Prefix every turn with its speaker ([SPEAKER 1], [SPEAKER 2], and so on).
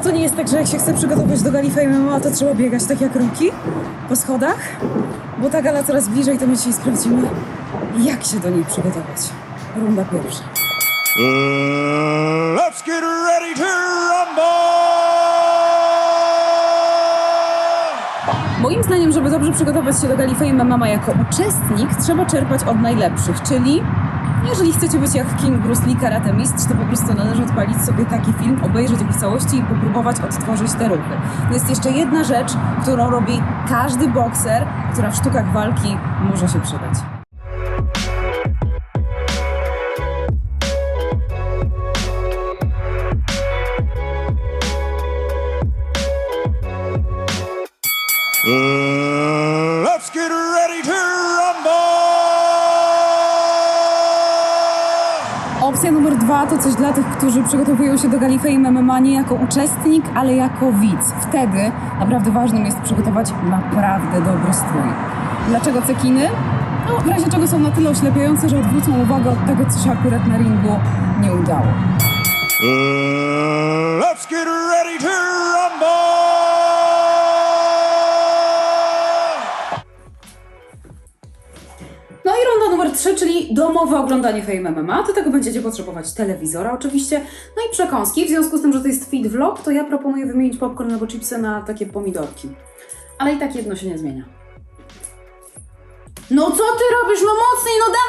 [SPEAKER 1] to nie jest tak, że jak się chce przygotować do gali MMA, to trzeba biegać tak jak Roki po schodach? Bo ta gala coraz bliżej, to my dzisiaj sprawdzimy, jak się do niej przygotować. Runda pierwsza.
[SPEAKER 2] Let's get ready to rumble!
[SPEAKER 1] Moim zdaniem, żeby dobrze przygotować się do gali Fame MMA jako uczestnik, trzeba czerpać od najlepszych, czyli jeżeli chcecie być jak King Bruce Lee Karate Mistrz, to po prostu należy odpalić sobie taki film, obejrzeć go w całości i popróbować odtworzyć te ruchy. To jest jeszcze jedna rzecz, którą robi każdy bokser, która w sztukach walki może się przydać.
[SPEAKER 2] Let's
[SPEAKER 1] Opcja numer dwa to coś dla tych, którzy przygotowują się do gali Fame MMA nie jako uczestnik, ale jako widz. Wtedy naprawdę ważnym jest przygotować naprawdę dobry strój. Dlaczego cekiny? No, w razie czego są na tyle oślepiające, że odwrócą uwagę od tego, co się akurat na ringu nie udało. 3, czyli domowe oglądanie Fame MMA. Do tego będziecie potrzebować telewizora oczywiście, no i przekąski. W związku z tym, że to jest feed vlog, to ja proponuję wymienić popcorn albo chipsy na takie pomidorki. Ale i tak jedno się nie zmienia. No co ty robisz? No mocniej, no dawaj,